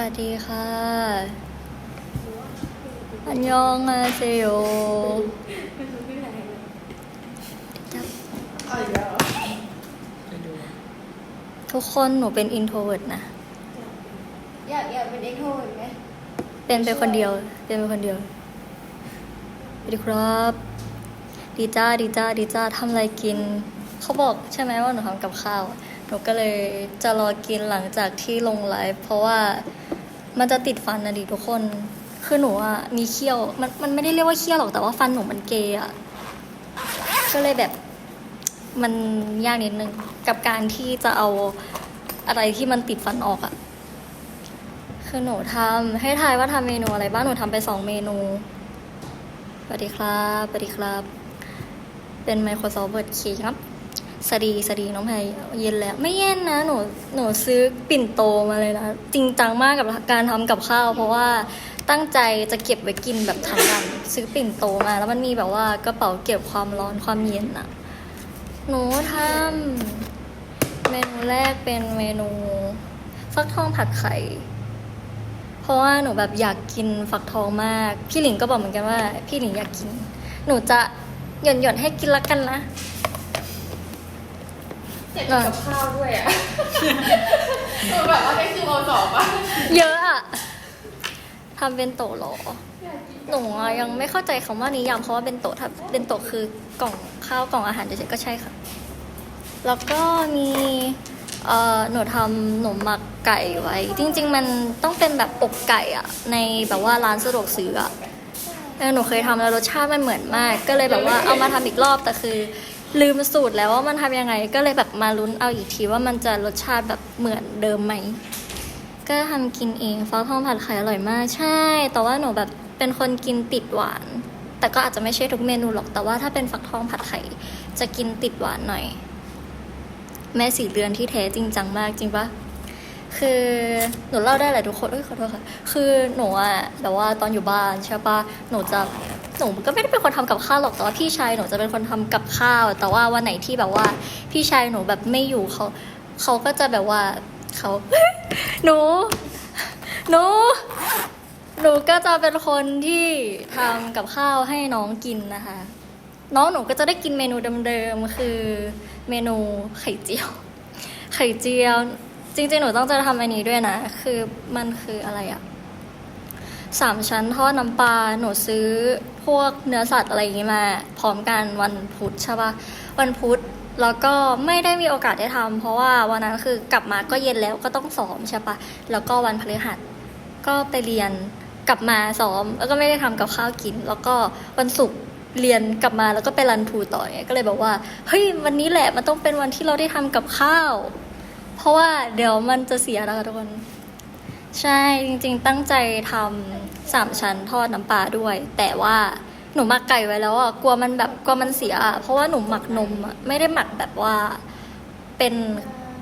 วัสดีค่ะ อันยองอาเซโยเอาอีกแล้วเหรอทุกคนหนูเป็นอินโทรเวิร์ดนะ อยากอยากเป็นเอ็กโทรไหมเป็นเป็นคนเดียว เป็นเป็นคนเดียวสวัสดีครับ ดีจ้าดีจ้าดีจ้าทำอะไรกิน เขาบอกใช่ไหมว่าหนูทำกับข้าวห นูก็เลยจะรอกินหลังจากที่ลงไลฟ์เพราะว่ามันจะติดฟันนะดิทุกคน คือหนูอะมีเขี้ยว มันมันไม่ได้เรียกว่าเขี้ยวหรอกแต่ว่าฟันหนูมันเกยอะก็เลยแบบมันยากนิดนึงกับการที่จะเอาอะไรที่มันติดฟันออกอะคือหนูทำให้ทายว่าทำเมนูอะไรบ้างหนูทำไปสองเมนูสวัสดีครับสวัสดีครับ เป็น Microsoft Word คีครับ สวัสดีน้องแพรเย็นแล้ว ไม่เย็นนะหนูหนูซื้อปิ่นโตมาเลยนะจริงจังมากกับการทำกับข้าว เพราะว่าตั้งใจจะเก็บไว้กินแบบทั้งวันซื้อปิ่นโตมา แล้วมันมีแบบว่ากระเป๋าเก็บความร้อนความเย็นอะหนูทำเมนูแรกเป็นเมนูฟักทองผัดไข่ เพราะว่าหนูแบบอยากกินฟักทองมาก พี่หลิงก็บอกเหมือนกันว่า พี่หลิงอยากกิน หนูจะหย่อนหย่อนให้กินละกันนะ อยากกินกับข้าวด้วยอะคือแบบว่าได้คือโอสอบอะเยอะอะทำเป็นโตะเหรอหนูอะยังไม่เข้าใจคำว่านิยามเพราะว่าเป็นโตะถ้าเป็นโตะคือกล่องข้าวกล่องอาหารเฉยๆก็ใช่ค่ะ แล้วก็มีเอ่อหนูทำหนูหมักไก่ไว้ จริง ๆ มันต้องเป็นแบบอกไก่อะในแบบว่าร้านสะดวกซื้ออะเออหนูเคยทำแล้วรสชาติมันเหมือนมาก ก็เลยแบบว่าเอามาทำอีกรอบแต่คือ ลืมสูตรแล้วว่ามันทำยังไง ก็เลยแบบมาลุ้นเอาอีกทีว่ามันจะรสชาติแบบเหมือนเดิมไหม ก็ทำกินเองฟักทองผัดไข่อร่อยมากใช่ แต่ว่าหนูแบบเป็นคนกินติดหวาน แต่ก็อาจจะไม่ใช่ทุกเมนูหรอกแต่ว่าถ้าเป็นฟักทองผัดไข่จะกินติดหวานหน่อย แม่สีเรือนที่แท้จริงจังมากจริงปะคือหนูเล่าได้แหละทุกคนเอ้ยขอโทษค่ะ คือหนูอะแบบว่าตอนอยู่บ้านใช่ปะหนูจะ หนูก็ไม่ได้เป็นคนทำกับข้าวหรอกแต่ว่าพี่ชายหนูจะเป็นคนทำกับข้าว แต่ว่าวันไหนที่แบบว่า พี่ชายหนูแบบไม่อยู่เขาเขาก็จะแบบว่าเขาหนูหนูหนูก็จะเป็นคนที่ทำกับข้าวให้น้องกินนะคะ น้องหนูก็จะได้กินเมนูเดิมๆคือเมนูไข่เจียว ไข่เจียว จริงๆหนูต้องจะทำอันนี้ด้วยนะ คือมันคืออะไรอะ สามชั้นทอดน้ำปลาหนูซื้อพวกเนื้อสัตว์อะไรอย่างงี้มา พร้อมกันวันพุธใช่ปะวันพุธแล้วก็ไม่ได้มีโอกาสได้ทำเพราะว่าวันนั้นคือกลับมาก็เย็นแล้วก็ต้องซ้อมใช่ปะแล้วก็วันพฤหัสก็ไปเรียนกลับมาซ้อม แล้วก็ไม่ได้ทำกับข้าวกิน แล้วก็วันศุกร์เรียนกลับมาแล้วก็ไปรันทูต่อเนี่ยก็เลยบอกว่าเฮ้ยวันนี้แหละมันต้องเป็นวันที่เราได้ทำกับข้าว เพราะว่าเดี๋ยวมันจะเสียแล้วทุกคนใช่จริง ๆ ตั้งใจทำ สามชั้นทอดน้ำปลาด้วย แต่ว่าหนูหมักไก่ไว้แล้วอะกลัวมันแบบกลัวมันเสียอะเพราะว่าหนูหมักนมอะไม่ได้หมักแบบว่าเป็น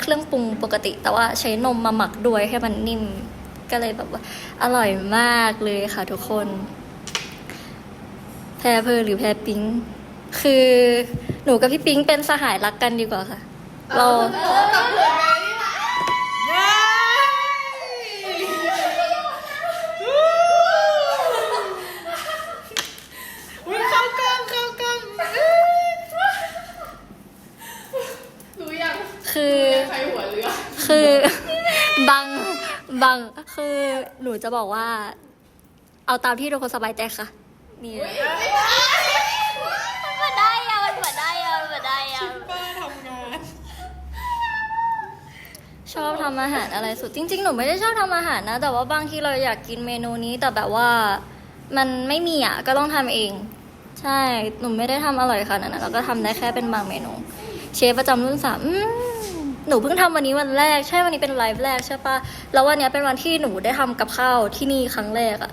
เครื่องปรุงปกติ แต่ว่าใช้นมมาหมักด้วยให้มันนิ่มก็เลยแบบว่า อร่อยมากเลยค่ะทุกคน แพรเพอหรือแพรปิงคือหนูกับพี่ปิงเป็นสหายรักกันดีกว่าค่ะ เรา เออกับเพื่อนไงนี่ล่ะเย้ อุ้ยเข้ากล้องเข้ากล้อง รู้ยัง คือใครหัวเรือคือบางบางคือหนูจะบอกว่า เอาตามที่ทุกคนสบายใจค่ะ นี่มาได้ยังมันมาได้ยังมันมาได้ยังป้าทำงานชอบทำอาหารอะไรสุดจริง ๆ หนูไม่ได้ชอบทำอาหารนะ แต่ว่าบางทีเราอยากกินเมนูนี้ แต่แบบว่ามันไม่มีอะก็ต้องทำเอง ใช่ หนูไม่ได้ทำอร่อยขนาดนั้นเราก็ทำได้แค่เป็นบางเมนู เชฟประจำรุ่นสามอืม หนูเพิ่งทำวันนี้วันแรก ใช่วันนี้เป็นไลฟ์แรกใช่ปะแล้ววันนี้เป็นวันที่หนูได้ทำกับข้าวที่นี่ครั้งแรกอะ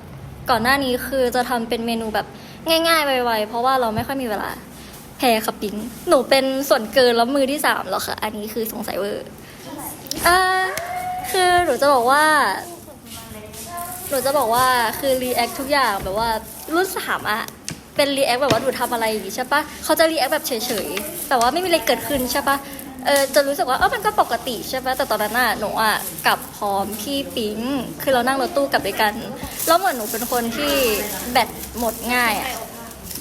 ก่อนหน้านี้คือจะทำเป็นเมนูแบบง่ายๆไวๆเพราะว่าเราไม่ค่อยมีเวลาแพรค่ะปิงหนูเป็นส่วนเกินแล้วมือที่สามแล้วค่ะ อันนี้คือสงสัยเวอร์เอ่อคือหนูจะบอกว่า หนูจะบอกว่าคือรีแอคทุกอย่างแบบว่ารุ่นสามอะเป็นรีแอคแบบว่าหนูทำอะไรอย่างงี้ใช่ปะเขาจะรีแอคแบบเฉยๆแต่ว่าไม่มีอะไรเกิดขึ้นใช่ปะ เออจะรู้สึกว่าเออมันก็ปกติใช่ไหมแต่ตอนนั้นน่ะหนูอะกลับพร้อมพี่ปิ๊งคือเรานั่งรถตู้กลับด้วยกัน แล้วเหมือนหนูเป็นคนที่แบตหมดง่ายอะ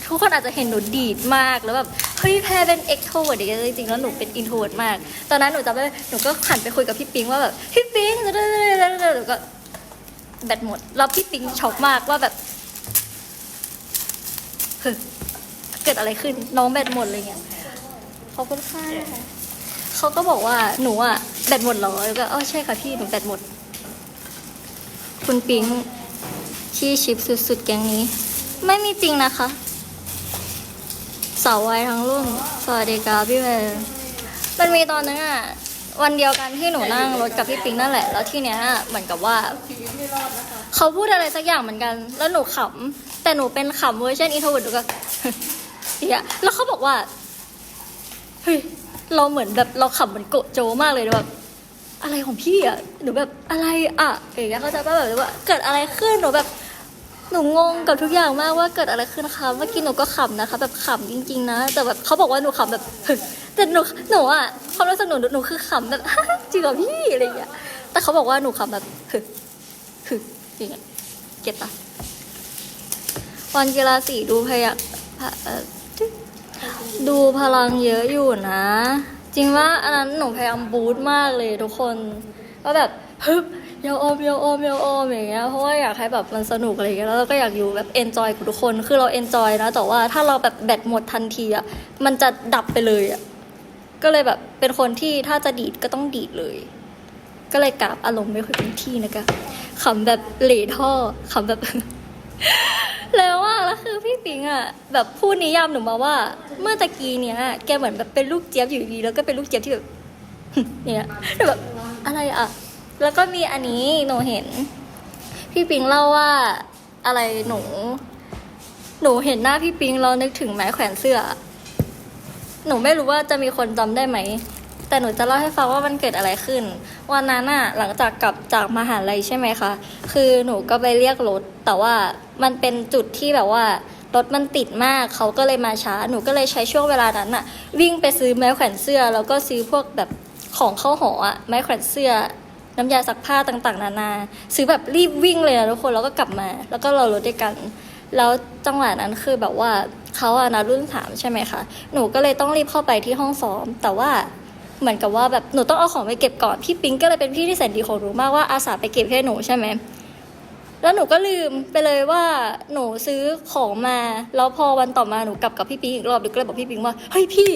ทุกคนอาจจะเห็นหนูดีดมากแล้วแบบเฮ้ยแพรเป็นเอ็กโทรเวิร์ดจริงๆแล้วหนูเป็นอินโทรเวิร์ดมาก ตอนนั้นหนูจำได้หนูก็หันไปคุยกับพี่ปิ๊งว่าแบบพี่ปิ๊งหนูก็แบตหมดแล้วพี่ปิ๊งช็อกมากว่าแบบเฮ้ยเกิดอะไรขึ้นน้องแบตหมดเลยเงี้ยเขาก็ค่า เขาก็บอกว่าหนูอะแบตหมดเหรอแล้วก็เออใช่ค่ะพี่หนูแบตหมด คุณปิงขี้ชิปสุดๆแก๊งนี้ ไม่มีจริงนะคะ สาววัยทั้งรุ่นสวัสดีครับพี่เวย์มันมีตอนนึงอะวันเดียวกันที่หนูนั่งรถกับพี่ปิงนั่นแหละ แล้วที่เนี้ยเหมือนกับว่า เขาพูดอะไรสักอย่างเหมือนกัน แล้วหนูขำแต่หนูเป็นขำเวอร์ชันอินโทรเวิร์ดดูก็เฮียแล้วเขาบอกว่าเฮ้ย เราเหมือนแบบเราขำเหมือนโกะโจมากเลยแบบอะไรของพี่อะหนูแบบอะไรอะอย่างเงี้ยเขาจะแบบว่าเกิดอะไรขึ้นหนูแบบหนูงงกับทุกอย่างมากว่าเกิดอะไรขึ้นคะเมื่อกี้หนูก็ขำนะคะ แบบขำจริง ๆ นะ แต่แบบเขาบอกว่าหนูขำแบบเฮ้ยแต่หนูหนูอะความรู้สึกหนูหนูคือขำแบบจริงเหรอพี่อะไรอย่างเงี้ยแต่เขาบอกว่าหนูขำแบบเฮ้ยเฮ้ยอย่างเงี้ยเก็ตปะวันกีฬาสีดูพยักเอ่อ ดูพลังเยอะอยู่นะ จริงว่าอันนั้นหนูพยายามบูทมากเลยทุกคนว่าแบบฮึบยาวอมยาวอมยาวอมอย่างเงี้ยเพราะว่าอยากให้แบบมันสนุกอะไรอย่างเงี้ยแล้วเราก็อยากอยู่แบบเอนจอยกับทุกคนคือเราเอนจอยนะแต่ว่าถ้าเราแบบแบตหมดทันทีอะมันจะดับไปเลยอะก็เลยแบบเป็นคนที่ถ้าจะดีดก็ต้องดีดเลย ก็เลยกราบอารมณ์ไม่ค่อยเป็นที่นะคะขำแบบเหล่ท่อขำแบบ แล้ว อะแบบพูดนิยามหนูมาว่า เมื่อตะกี้เนี้ยแกเหมือนแบบเป็นลูกเจี๊ยบอยู่ดีแล้วก็เป็นลูกเจี๊ยบที่แบบ เนี่ยแบบอะไรอะแล้วก็มีอันนี้หนูเห็น พี่ปิงเล่าว่าอะไรหนู หนูเห็นหน้าพี่ปิงเรานึกถึงไม้แขวนเสื้อ หนูไม่รู้ว่าจะมีคนจำได้ไหม แต่หนูจะเล่าให้ฟังว่ามันเกิดอะไรขึ้น วันนั้นอะหลังจากกลับจากมหาลัยใช่ไหมคะ คือหนูก็ไปเรียกรถ แต่ว่ามันเป็นจุดที่แบบว่า รถมันติดมากเขาก็เลยมาช้า หนูก็เลยใช้ช่วงเวลานั้นอะวิ่งไปซื้อไม้แขวนเสื้อ แล้วก็ซื้อพวกแบบของเข้าหออะไม้แขวนเสื้อ น้ำยาซักผ้าต่างๆ นานา ซื้อแบบรีบวิ่งเลยนะทุกคนแล้วก็กลับมา แล้วก็รอรถด้วยกัน แล้วจังหวะนั้นคือแบบว่าเขาอะนะรุ่นสามใช่ไหมคะหนูก็เลยต้องรีบเข้าไปที่ห้องซ้อม แต่ว่าเหมือนกับว่าแบบหนูต้องเอาของไปเก็บก่อนพี่ปิ๊งก็เลยเป็นพี่ที่แสนดีของหนูมากว่าอาสาไปเก็บให้หนูใช่ไหม แล้วหนูก็ลืมไปเลยว่าหนูซื้อของมา แล้วพอวันต่อมาหนูกลับกับพี่ปิงอีกรอบหนูก็เลยบอกพี่ปิงว่าเฮ้ยพี่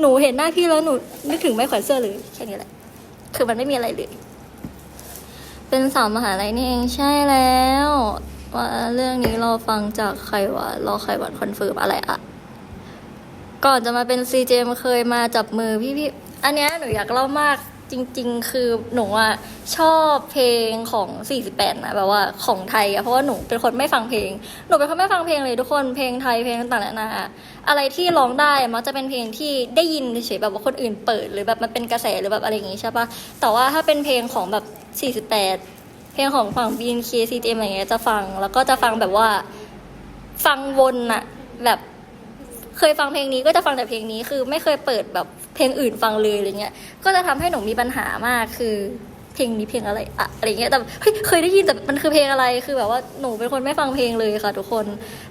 หนูเห็นหน้าพี่แล้วหนูนึกถึงไม่แขวนเสื้อเลยแค่นี้แหละ คือมันไม่มีอะไรเลยเป็นสาวมหาลัยนี่เองใช่แล้วว่าเรื่องนี้เราฟังจากใครวะรอใครวันคอนเฟิร์มอะไรอะก่อนจะมาเป็นซีเจมเคยมาจับมือพี่พี่ๆอันเนี้ยหนูอยากเล่ามาก จริง ๆ คือหนูอะชอบเพลงของ 48 นะแบบว่าของไทยอะเพราะว่าหนูเป็นคนไม่ฟังเพลง หนูเป็นคนไม่ฟังเพลงเลยทุกคนเพลงไทยเพลงต่างๆนานาอะไรที่ร้องได้มักจะเป็นเพลงที่ได้ยินเฉยๆแบบว่าคนอื่นเปิด หรือแบบมันเป็นกระแสหรือแบบอะไรอย่างงี้ใช่ปะแต่ว่าถ้าเป็นเพลงของแบบ 48 เพลงของฝั่ง b n k c t m อะไรเงี้ยจะฟังแล้วก็จะฟังแบบว่าฟังวนอะแบบเคยฟังเพลงนี้ก็จะฟังแต่เพลงนี้คือไม่เคยเปิดแบบ เพลงอื่นฟังเลยอะไรเงี้ย ก็จะทำให้หนูมีปัญหามากคือเพลงนี้เพลงอะไรอะอะไรเงี้ยแต่เฮ้ยเคยได้ยินแต่มันคือเพลงอะไรคือแบบว่าหนูเป็นคนไม่ฟังเพลงเลยค่ะ ทุกคน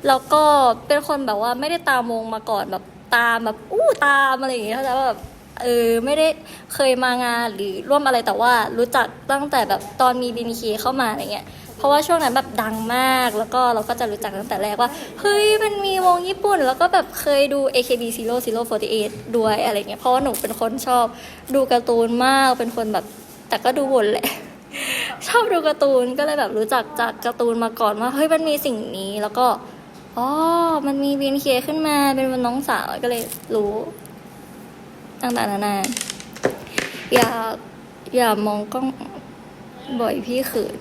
แล้วก็เป็นคนแบบว่าไม่ได้ตามวงมาก่อนแบบตามแบบอู้ตามอะไรอย่างเงี้ยเขาใจว่าแบบเออไม่ได้เคยมางานหรือร่วมอะไรแต่ว่ารู้จักตั้งแต่แบบตอนมีบีนเคเข้ามาอะไรเงี้ย เพราะว่าช่วงนั้นแบบดังมาก แล้วก็เราก็จะรู้จักตั้งแต่แรกว่า เฮ้ยมันมีวงญี่ปุ่น แล้วก็แบบเคยดู AKB 0048ด้วยอะไรเงี้ย เพราะว่าหนูเป็นคนชอบดูการ์ตูนมาก เป็นคนแบบ แต่ก็ดูวนแหละ ชอบดูการ์ตูน ก็เลยแบบรู้จักจากการ์ตูนมาก่อนว่า เฮ้ยมันมีสิ่งนี้ แล้วก็ อ๋อ มันมีบีนเคขึ้นมา เป็นวันน้องสาว ก็เลยรู้ต่างๆนานาอย่าอย่ามองกล้องบ่อยพี่เขิน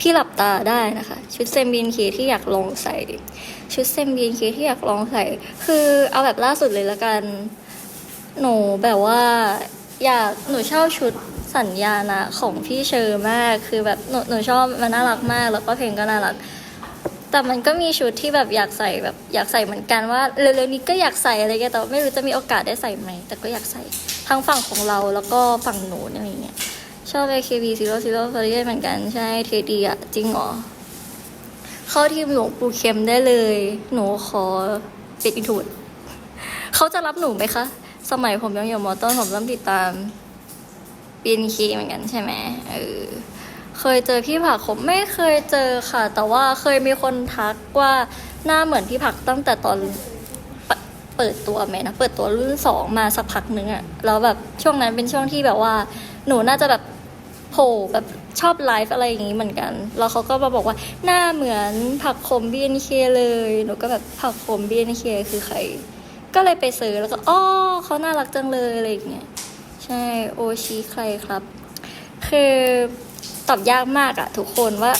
พี่หลับตาได้นะคะ ชุดเซมบีนเคที่อยากลองใส่ ชุดเซมบีนเคที่อยากลองใส่ คือเอาแบบล่าสุดเลยละกัน หนูแบบว่า อยากหนูชอบชุดสัญญาณะของพี่เชอร์มากคือแบบหนูหนูชอบมันน่ารักมาก แล้วก็เพลงก็น่ารัก แต่มันก็มีชุดที่แบบอยากใส่แบบอยากใส่เหมือนกันว่าเร็วๆนี้ก็อยากใส่อะไรเงี้ยแต่ไม่รู้จะมีโอกาสได้ใส่ไหมแต่ก็อยากใส่ทั้งฝั่งของเราแล้วก็ฝั่งหนูอะไรเงี้ย ชอบ AKB Zero Zero f o r t เหมือนกันใช่เทดีอะจริงเหรอ เข้าทีมหลวงปู่เข็มได้เลย หนูขอเป็นอินทูดเขาจะรับหนูไหมคะ สมัยผมยังอยู่มอต้นผมเริ่มติดตามปีนคีเหมือนกันใช่ไหมเออเคยเจอพี่ผักผมไม่เคยเจอค่ะ แต่ว่าเคยมีคนทักว่าหน้าเหมือนพี่ผักตั้งแต่ตอนเปเปิดตัวไหมนะ เปิดตัวรุ่นสองมาสักพักนึงอะแล้วแบบช่วงนั้นเป็นช่วงที่แบบว่า หนูน่าจะแบบ โผล่แบบชอบไลฟ์อะไรอย่างนี้เหมือนกัน แล้วเขาก็มาบอกว่าหน้าเหมือนผักขม BNK เลย หนูก็แบบผักขม BNK คือใคร ก็เลยไปเสิร์ชแล้วก็อ๋อเขาน่ารักจังเลยอะไรอย่างเงี้ย ใช่โอชิใครครับ คือตอบยากมากอะทุกคนว่า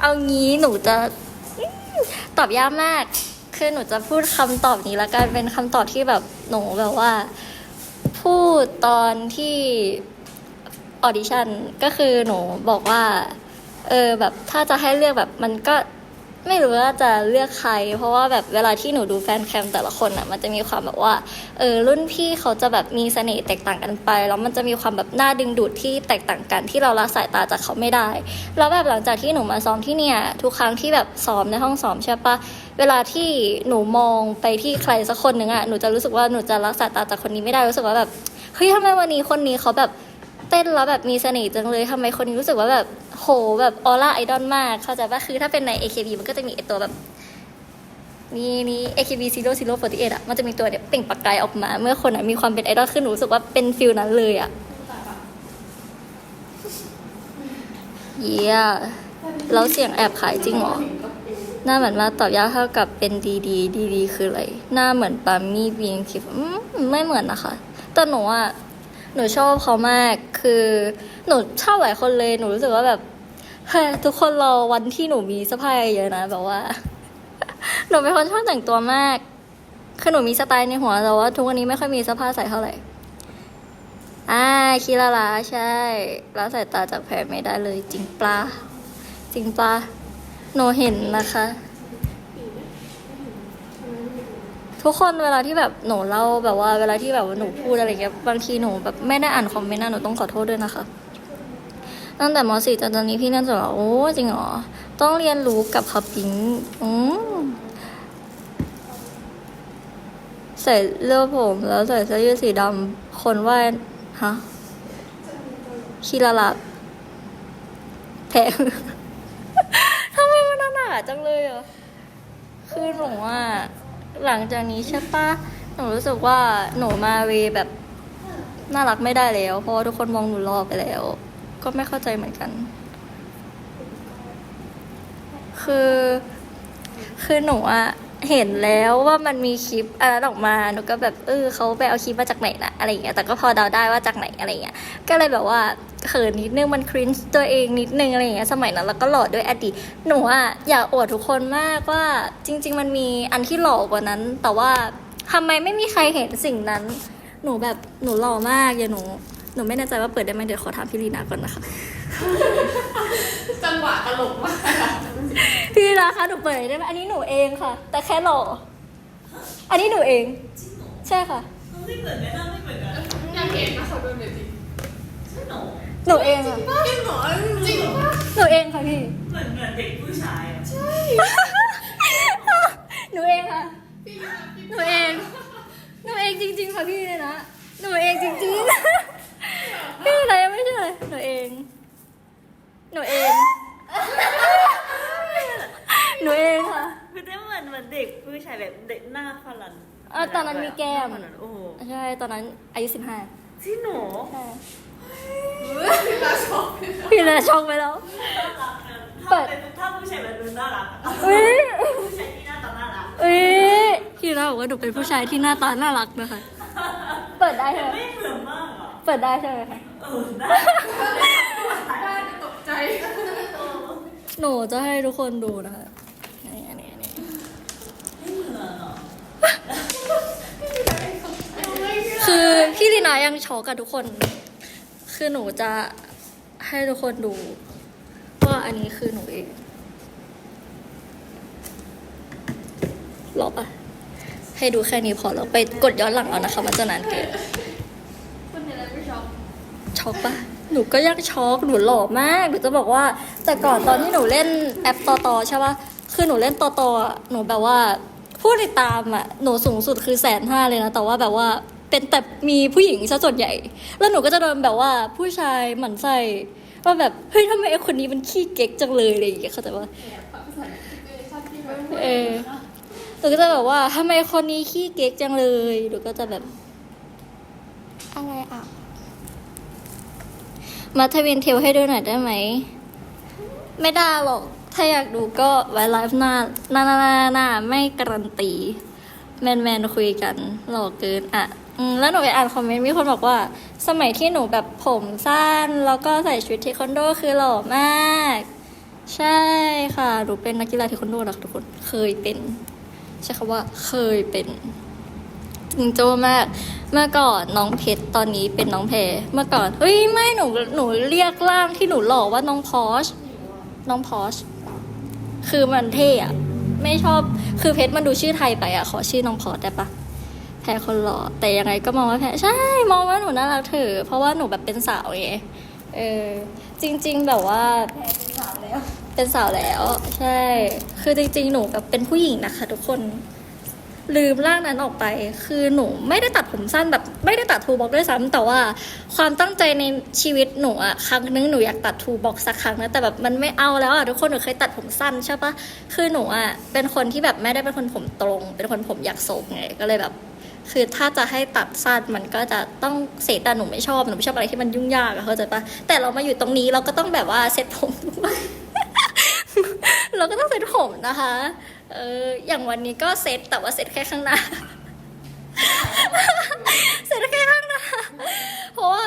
เอางี้หนูจะตอบยากมาก คือหนูจะพูดคำตอบนี้แล้วกันเป็นคำตอบที่แบบหนูแบบว่า พูดตอนที่ ออดิชั่นก็คือหนูบอกว่า เออแบบถ้าจะให้เลือกแบบมันก็ไม่รู้ว่าจะเลือกใคร เพราะว่าแบบเวลาที่หนูดูแฟนแคมแต่ละคนอะ มันจะมีความแบบว่าเออรุ่นพี่เขาจะแบบมีเสน่ห์แตกต่างกันไป แล้วมันจะมีความแบบน่าดึงดูดที่แตกต่างกันที่เราละสายตาจากเขาไม่ได้ แล้วแบบหลังจากที่หนูมาซ้อมที่เนี่ย ทุกครั้งที่แบบซ้อมในห้องซ้อมใช่ปะเวลาที่หนูมองไปที่ใครสักคนหนึ่งอะหนูจะรู้สึกว่าหนูจะละสายตาจากคนนี้ไม่ได้รู้สึกว่าแบบเฮ้ยทำไมวันนี้คนนี้เขาแบบ เต้นแล้วแบบมีเสน่ห์จังเลยทำไมคนนี้รู้สึกว่าแบบโหแบบออร่าไอดอลมาก เข้าใจปะคือถ้าเป็นใน AKB มันก็จะมีไอตัวแบบนี่นี่ AKB Zero Zero 48อะมันจะมีตัวเนี่ยเปล่งประกายออกมา เมื่อคนอะมีความเป็นไอดอลขึ้นหนูรู้สึกว่าเป็นฟิลนั้นเลยอะเยี่ยแล้วเสียงแอบขายจริงหรอหน้าเหมือนมาตอบยากเท่ากับเป็นดีดีดีดีคืออะไรหน้าเหมือนปามี่บีนคิดไม่เหมือนนะคะแต่หนูอะ หนูชอบเขามาก คือหนูชอบหลายคนเลย หนูรู้สึกว่าแบบเฮ้ยทุกคนรอวันที่หนูมีเสื้อผ้าเยอะนะแบบว่า หนูเป็นคนชอบแต่งตัวมากคือหนูมีสไตล์ในหัวแต่ว่าทุกวันนี้ไม่ค่อยมีเสื้อผ้าใส่เท่าไหร่อ่าคิราลาใช่ละสายตาจากแผลไม่ได้เลย จริงปลาจริงปลาหนูเห็นนะคะ ทุกคนเวลาที่แบบหนูเล่าแบบว่าเวลาที่แบบว่าหนูพูดอะไรเงี้ยบางทีหนูแบบไม่ได้อ่านคอมเมนต์นะหนูต้องขอโทษด้วยนะคะ ตั้งแต่ม .4 จนตอนนี้พี่เรียนจบแล้วโอ้จริงเหรอต้องเรียนรู้กับคับปิงอืมใส่เลือผมแล้วใส่เสื้อยืดสีดำคนว่าฮะคีราลับแพงทำไมมันหนาจังเลยอะคือหนูว่า หลังจากนี้ใช่ปะหนูรู้สึกว่าหนูมาเวแบบน่ารักไม่ได้แล้ว เพราะว่าทุกคนมองหนูรอไปแล้ว ก็ไม่เข้าใจเหมือนกัน คือ คือหนูอะ เห็นแล้วว่ามันมีคลิปอะไรออกมาหนูก็แบบเออเขาไปเอาคลิปมาจากไหนนะอะไรอย่างเงี้ยแต่ก็พอเดาได้ว่าจากไหนอะไรเงี้ยก็เลยแบบว่าเขินนิดนึงมันครินช์ตัวเองนิดนึงอะไรอย่างเงี้ยสมัยนั้นแล้วก็หล่อด้วยอดีตหนูอะอยากอวดทุกคนมากว่าจริง ๆ มันมีอันที่หล่อกว่านั้น แต่ว่าทำไมไม่มีใครเห็นสิ่งนั้น หนูแบบหนูหล่อมากอย่าหนู หนูไม่แน่ใจว่าเปิดได้ไหมเดี๋ยวขอถามพี่ลีนาก่อนนะคะ จังหวะตลกมากพี่ลีนาคะหนูเปิดได้ไหมอันนี้หนูเองค่ะ แต่แค่หล่ออันนี้หนูเอง ใช่ค่ะไม่เหมือนกันนะไม่เหมือนกันอยากเห็นนะขอดูหน่อยสิใช่หรอหนูเองค่ะจริงเหรอจริงปะหนูเองค่ะพี่ เหมือนเหมือนเด็กผู้ชายอะหนูเองค่ะพี่นะพี่หนูเองหนูเองจริง ๆ ค่ะพี่เลยนะหนูเองจริงๆ พี่อะไรไม่ใช่ เลย หนูเอง หนูเอง หนูเองค่ะ คือได้เหมือนเหมือนเด็กผู้ชายแบบเด็กหน้าฝรั่งเออตอนนั้นมีแก้ม หน้าฝรั่งโอ้โหใช่ ตอนนั้นอายุสิบห้าที่หนูใช่พี่นะชอบพี่เลยช็อกไปแล้วน่ารักนะเปิถ้าดเป็นถ้าผู้ชายแบบดูน่ารักอะอุ้ยผู้ชายที่หน้าตาน่ารักอุ้ยพี่เราบอกว่าหนูเป็นผู้ชายที่หน้าตาน่ารักนะคะ เปิดได้ใช่ไหมไม่เหมือนมากอะเปิดได้ใช่ไหมคะ เออได้ได้ตกใจหนูจะให้ทุกคนดูนะคะนี่อันนี้อันนี้ไม่เหมือนอะคือพี่ลีนายังช็อกกับทุกคน คือหนูจะให้ทุกคนดูว่าอันนี้คือหนูเองรอปะให้ดูแค่นี้พอแล้วไปกดย้อนหลังเอานะคะมันจะนานเกิน ช็อกปะหนูก็ยังช็อกหนูหล่อมากหนูจะบอกว่า แต่ก่อนตอนที่หนูเล่นแอปตอตอใช่ปะคือหนูเล่นตอตอะหนูแบบว่าผู้ติดตามอะหนูสูงสุดคือแสนห้าเลยนะ แต่ว่าแบบว่าเป็นแต่มีผู้หญิงซะส่วนใหญ่ แล้วหนูก็จะโดนแบบว่าผู้ชายหมั่นไส้ว่าแบบเฮ้ยทำไมไอ้คนนี้มันขี้เก๊กจังเลยอะไรอย่างเงี้ยเข้าใจปะภาษาอังกฤษเลยชอบที่แบบเออหนูก็จะแบบว่าทำไมคนนี้ขี้เก๊กจังเลยหนูก็จะแบบ อะไรอะ มาทวินเทลให้ดูหน่อยได้ไหม ไม่ได้หรอก ถ้าอยากดูก็ไว้ไลฟ์หน้าหน้าหน้าหน้าไม่การันตี แมนแมนคุยกันหล่อเกินอะแล้วหนูไปอ่านคอมเมนต์มีคนบอกว่า สมัยที่หนูแบบผมสั้น แล้วก็ใส่ชุดเทควันโดคือหล่อมาก ใช่ค่ะ หนูเป็นนักกีฬาเทควันโดนะคะทุกคน เคยเป็น ใช้คำว่าเคยเป็น จริงโจ้มาก เมื่อก่อนน้องเพชรตอนนี้เป็นน้องแพรเมื่อก่อนเฮ้ยไม่หนูหนูเรียกร่างที่หนูหล่อว่าน้องพอชน้องพอชคือมันเท่อะไม่ชอบคือเพชรมันดูชื่อไทยไปอะขอชื่อน้องพอชได้ปะแพรคนหล่อแต่ยังไงก็มองว่าแพรใช่ มองว่าหนูน่ารักเถอะเพราะว่าหนูแบบเป็นสาวไงเออจริง ๆ แบบว่าเป็นสาวแล้ว เป็นสาวแล้ว ใช่ คือจริง ๆ หนูแบบเป็นผู้หญิงนะคะ ทุกคน ลืมร่างนั้นออกไป คือหนูไม่ได้ตัดผมสั้นแบบไม่ได้ตัดทูบ็อกด้วยซ้ำแต่ว่าความตั้งใจในชีวิตหนูอะครั้งนึงหนูอยากตัดทูบ็อกสักครั้งนะแต่แบบมันไม่เอาแล้วอะทุกคนหนูเคยตัดผมสั้นใช่ปะคือหนูอะเป็นคนที่แบบไม่ได้เป็นคนผมตรง เป็นคนผมอยากโศกไงก็เลยแบบคือถ้าจะให้ตัดสั้นมันก็จะต้องเสร็จแต่หนูไม่ชอบหนูไม่ชอบอะไรที่มันยุ่งยากอะเข้าใจปะแต่เรามาอยู่ตรงนี้เราก็ต้องแบบว่าเซ็ตผมทุกวันเราก็ต้องเซ็ตผมนะคะ เอออย่างวันนี้ก็เซ็ตแต่ว่าเซ็ตแค่ข้างหน้าเซ็ตแค่ข้างหน้าเพราะว่า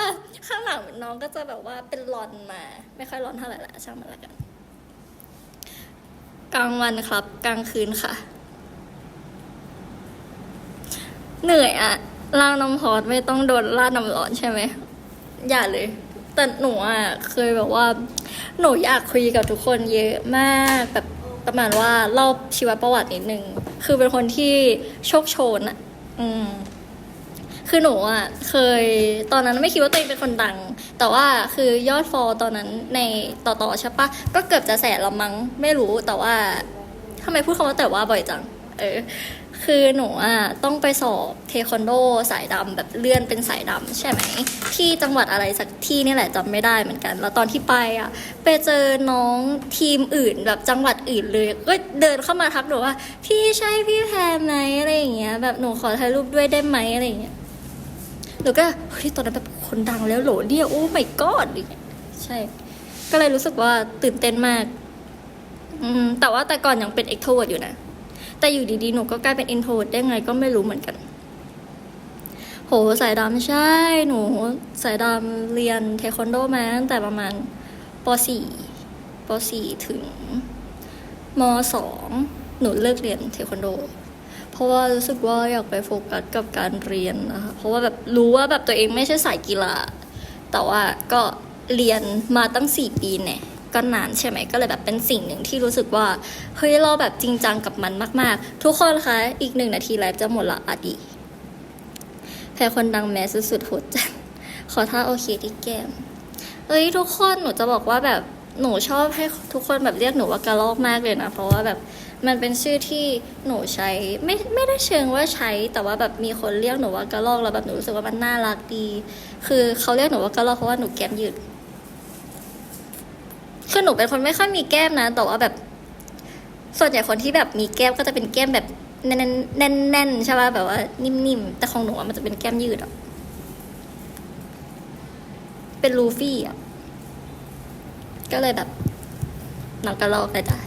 ข้างหลังน้องก็จะแบบว่าเป็นรอนมา ไม่ค่อยรอนเท่าไหร่ละช่างมันละกัน กลางวันครับ กลางคืนค่ะ เหนื่อยอะล่างน้ำฮอตไม่ต้องโดนลาดน้ำร้อนใช่ไหมอย่าเลยแต่หนูอะเคยแบบว่า หนูอยากคุยกับทุกคนเยอะมากแบบ ประมาณว่าเล่าชีวประวัตินิดนึง คือเป็นคนที่โชคโชนอะอืมคือหนูอะเคยตอนนั้นไม่คิดว่าตัวเองเป็นคนดัง แต่ว่าคือยอดฟอลตอนนั้นในต่อต่อใช่ปะก็เกือบจะแสนละมั้งไม่รู้แต่ว่าทำไมพูดคำว่าแต่ว่าบ่อยจัง เออ คือหนูอะต้องไปสอบเทควันโดสายดำแบบเลื่อนเป็นสายดำใช่ไหม ที่จังหวัดอะไรสักที่นี่แหละจำไม่ได้เหมือนกัน แล้วตอนที่ไปอะ ไปเจอน้องทีมอื่นแบบจังหวัดอื่นเลย ก็เดินเข้ามาทักหนูว่า พี่ใช่พี่แพรไหมอะไรอย่างเงี้ย แบบหนูขอถ่ายรูปด้วยได้ไหมอะไรอย่างเงี้ยหนูก็เฮ้ยตอนนั้นแบบคนดังแล้วโหลเดียโอ้ไม่กอดใช่ ก็เลยรู้สึกว่าตื่นเต้นมาก อืมแต่ว่าแต่ก่อนยังเป็นเอ็กโทรดอยู่นะ แต่อยู่ดีๆ หนูก็กลายเป็นอินโทรดได้ไงก็ไม่รู้เหมือนกัน โหสายดำใช่ หนูสายดำเรียนเทควันโดมาตั้งแต่ประมาณป .4 ป .4 ถึงม .2 หนูเลิกเรียนเทควันโด เพราะว่ารู้สึกว่าอยากไปโฟกัสกับการเรียนนะคะ เพราะว่าแบบรู้ว่าแบบตัวเองไม่ใช่สายกีฬา แต่ว่าก็เรียนมาตั้งสี่ปีเนี่ย ก็นานใช่ไหมก็เลยแบบเป็นสิ่งหนึ่งที่รู้สึกว่าเฮ้ยเราแบบจริงจังกับมันมาก ๆ ทุกคนคะอีกหนึ่งนาทีไลฟ์จะหมดละอะดีแพ้คนดังแมสสุดๆโหดจังขอท่าโอเคที่แก้มเอ้ยทุกคนหนูจะบอกว่าแบบหนูชอบให้ทุกคนแบบเรียกหนูว่ากระลอกมากเลยนะเพราะว่าแบบมันเป็นชื่อที่หนูใช้ไม่ไม่ได้เชิงว่าใช้ แต่ว่าแบบมีคนเรียกหนูว่ากระลอกแล้วแบบหนูรู้สึกว่ามันน่ารักดี คือเขาเรียกหนูว่ากระลอกเพราะว่าหนูแก้มยืด หนูเป็นคนไม่ค่อยมีแก้มนะ แต่ว่าแบบ ส่วนใหญ่คนที่แบบมีแก้มก็จะเป็นแก้มแบบแน่นๆแน่นใช่ป่ะแบบว่า นิ่มๆ แต่ของหนูอะมันจะเป็นแก้มยืดอะ เป็นลูฟี่อะ ก็เลยแบบน้องกระลอกเลยจ้ะ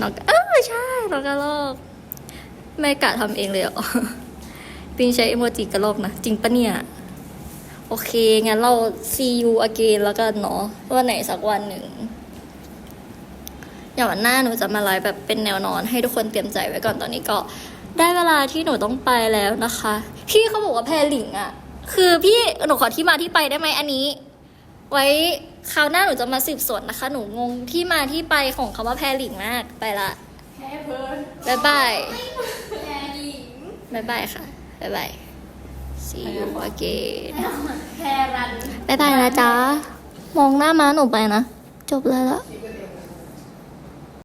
น้องเออใช่น้องกระลอกไม่กะทำเองเลยเหรอปิงใช้อีโมจิกระลอกนะ จริงปะเนี่ย โอเค งั้นเรา see you again แล้วกันเนาะวันไหนสักวันหนึ่ง อย่างวันหน้าหนูจะมาไลฟ์แบบเป็นแนวนอน ให้ทุกคนเตรียมใจไว้ก่อนตอนนี้ก็ ได้เวลาที่หนูต้องไปแล้วนะคะ พี่เขาบอกว่าแพรหลิงอะ่ะ คือพี่หนูขอที่มาที่ไปได้ไหมอันนี้ ไว้คราวหน้าหนูจะมาสืบสวนนะคะ หนูงงที่มาที่ไปของคำว่าแพรหลิงมากไปละแพ้เพิร์นบ๊ายบายแย่หญิงบ๊ายบายค่ะบ๊ายบาย see you again แพรัน บ๊ายบายนะจ๊ะ มองหน้าม้าหนูไปนะ จบเลยละสิ